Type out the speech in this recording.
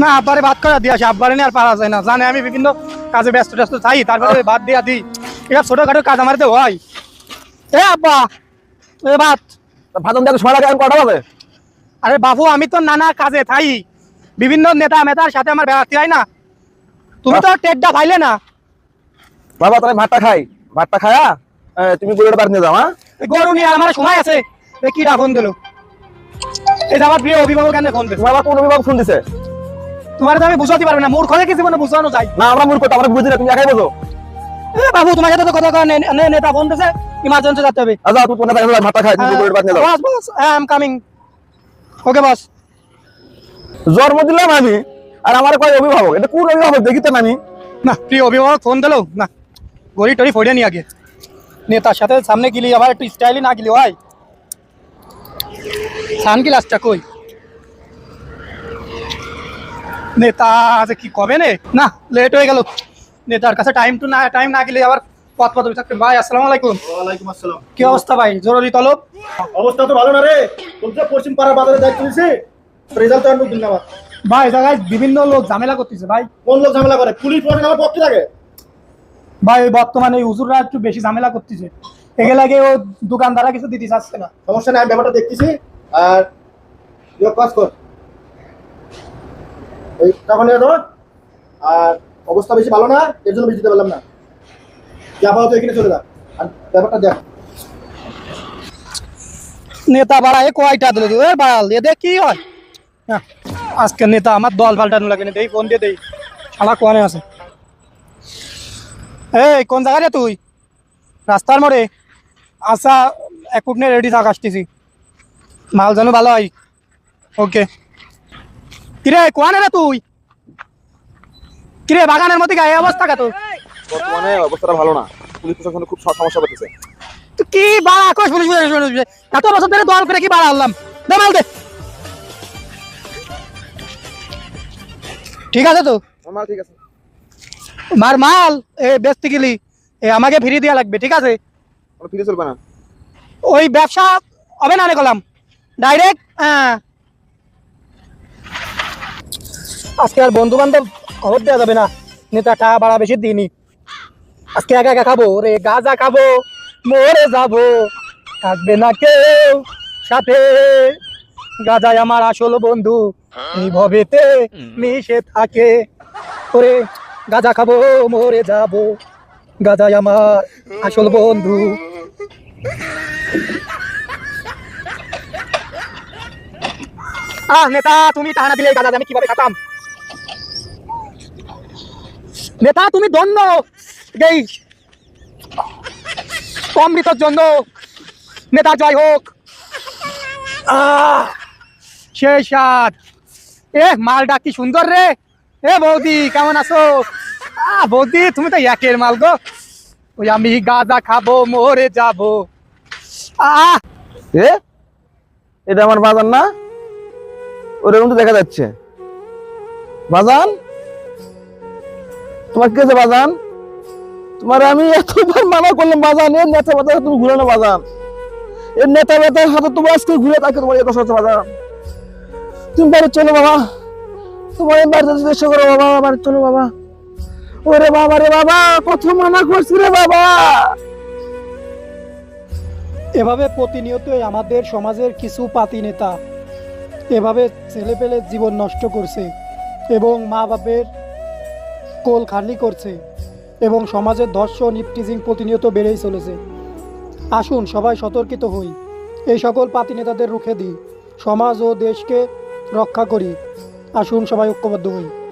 না আব্বারে ভাত করা দিয়ে আসি আব্বারে নিয়ে আর পারা যায় না। জানে আমি বিভিন্ন কাজে ব্যস্ত ট্যস্ত থাকি তারপরে ভাত দিয়া দিই। এসব ছোটখাটো কাজ আমার তো হয়। এ আব্বা এ ভাত ভাতন দেখো সময় লাগে কটা বাজে? আরে বাবু আমি তো নানা কাজে থাই। বিভিন্ন নেতা মেতার সাথে আমার বেড়াতে হয় না। তুমি তো টেডটা পাইলে না। বাবা তাহলে ভাতটা খাই। ভাতটা খায়া তুমি গরুটা বাড়ি নিয়ে যাও হ্যাঁ? গরু নিয়ে আমার সময় আছে। কি ফোন দিল? এই আমার প্রিয় অভিভাবক কেন ফোন দিল বাবা কোন অভিভাবক ফোন দিছে? তোমার তো আমি বুঝাতে পারব না মূর্খ কিছু মানে বুঝানো যায়? না আমরা মূর্খ আমরা বুঝি না তুমি একাই বোঝো। এ বাবু তোমার সাথে তো কথা কয় নেতা ফোন দিছে ইমার্জেন্সি যেতে হবে। আচ্ছা তুমি তোমার কাছে ভাতটা খাই তুমি বাড়ি নিয়ে যাও। Boss boss I am coming. Okay boss. জন্ম দিলাম আমি আর আমার কয় অভিভাবক? এটা কোন অভিভাবক? দেখি তো না আমি। না প্রিয় অভিভাবক ফোন দিলো? না গড়ি টড়ি ফোড়ে নি আগে। নেতার সাথে সামনে গেলি আবার একটু স্টাইলি না গেলি হয় সান গ্লাসটা কই? নেতা যে কি কবে নে? না লেট হয়ে গেল। নেতার কাছে টাইম টু না টাইম না গেলে আবার পথ পথ থাকতে ভাই আসসালামু আলাইকুম। ওয়ালাইকুম আসসালাম। কি অবস্থা ভাই? জরুরি তলব? অবস্থা তো ভালো না রে। তোর পশ্চিম পাড়ার বাজারে দায়িত্ব নিছি রেজাল্ট তো আনব আবার। ভাই জায়গায় বিভিন্ন লোক ঝামেলা করতেছে ভাই। কোন লোক ঝামেলা করে? পুলিশ প্রশাসন আমার পক্ষে থাকে। ভাই বর্তমানে হুজুররা একটু বেশি ঝামেলা করতেছে। এগে লাগে ও দোকানদাররা কিছু দিতে চাচ্ছে না। সমস্যা নাই আমি ব্যাপারটা দেখতেছি। আর কাজ কর এই ধর আর অবস্থা বেশি ভালো না এর জন্য বেশি দিতে পারলাম না। যা পাও তো এখানে চলে যা। আর ব্যাপারটা দেখ। নেতা বাড়ায় কয়টা দিল এদের কি হয়। হ্যাঁ, আজকে নেতা আমার দল পাল্টানো লাগে না দেই ফোন দিয়ে দেই। শালা কোয়ানে আছে? এই কোন জায়গা রে তুই? রাস্তার মোড়ে? আচ্ছা এক ফুট নিয়ে রেডি থাক আসতেছি। মাল যেন ভালো হয়। ওকে কিরে কোয়ানে রে তুই? কিরে বাগানের মধ্যে গায়ে অবস্থা কা তোর? বর্তমানে অবস্থাটা ভালো না। পুলিশ প্রশাসন খুব সমস্যা করতেছে। তুই কি বাড়া? Akash police police. এত বছর ধরে দল করে কি বাড়া আনলাম? দে মাল দে। ঠিক আছে তো? মাল ঠিক আছে। মার মাল এ বেচতে গেলি। এ আমাকে ফিরিয়ে দেওয়া লাগবে ঠিক আছে? ফিরে চলবে না। ওই ব্যবসা হবে না রে কলাম ডাইরেক্ট হ্যাঁ। আজকে আর বন্ধু বান্ধব খবর দেওয়া যাবে না। নেতা টাকা বাড়া বেশি দিইনি আজকে একা একা খাব রে গাজা খাব, মরে যাব। থাকবে না কেউ সাথে। গাজায় আমার আসল বন্ধু এই ভবেতে মিশে থাকে। ওরে গাজা খাব, মরে যাব। গাজায় আমার আসল বন্ধু। আহ, নেতা, তুমি টানা দিলে গাজা আমি কীভাবে খাতাম? নেতা, তুমি দণ্ড এই অমৃতর জন্য নেতা, জয় হোক। সেই সাত এ মালটা কি সুন্দর রে। এ বৌদি, কেমন আছো? বৌদি, তুমি তো একের মাল গো। ওই আমি গাঁজা খাব, মরে যাব। এ? এটা আমার বাজান না? ওরকম তো দেখা যাচ্ছে। বাজান? তোমার কে বাজান? তোমার আমি এতবার মানা করলাম বাজান এর নেতা বেতা তুমি ঘুরে না বাজান। এর নেতা বেতার হাতে তোমার আজকে ঘুরে থাকে, তোমার এত সহ্য বাজান। তুমি বাড়ি চলো বাবা। তোমার বাড়িতে জিজ্ঞেস করো বাবা, বাড়ি চলো বাবা। ওরে বাবা রে বাবা, কত মানা করছি রে বাবা। এভাবে প্রতিনিয়তই আমাদের সমাজের কিছু পাতি নেতা এভাবে ছেলেপেলে জীবন নষ্ট করছে। এবং মা বাপের কোল খালি করছে এবং সমাজের ধর্ষণ ইপটিজিং প্রতিনিয়ত বেড়েই চলেছে। আসুন সবাই সতর্কিত হই। এই সকল পাতি নেতাদের রুখে দিই। সমাজ ও দেশকে রক্ষা করি। আসুন সবাই ঐক্যবদ্ধ হই।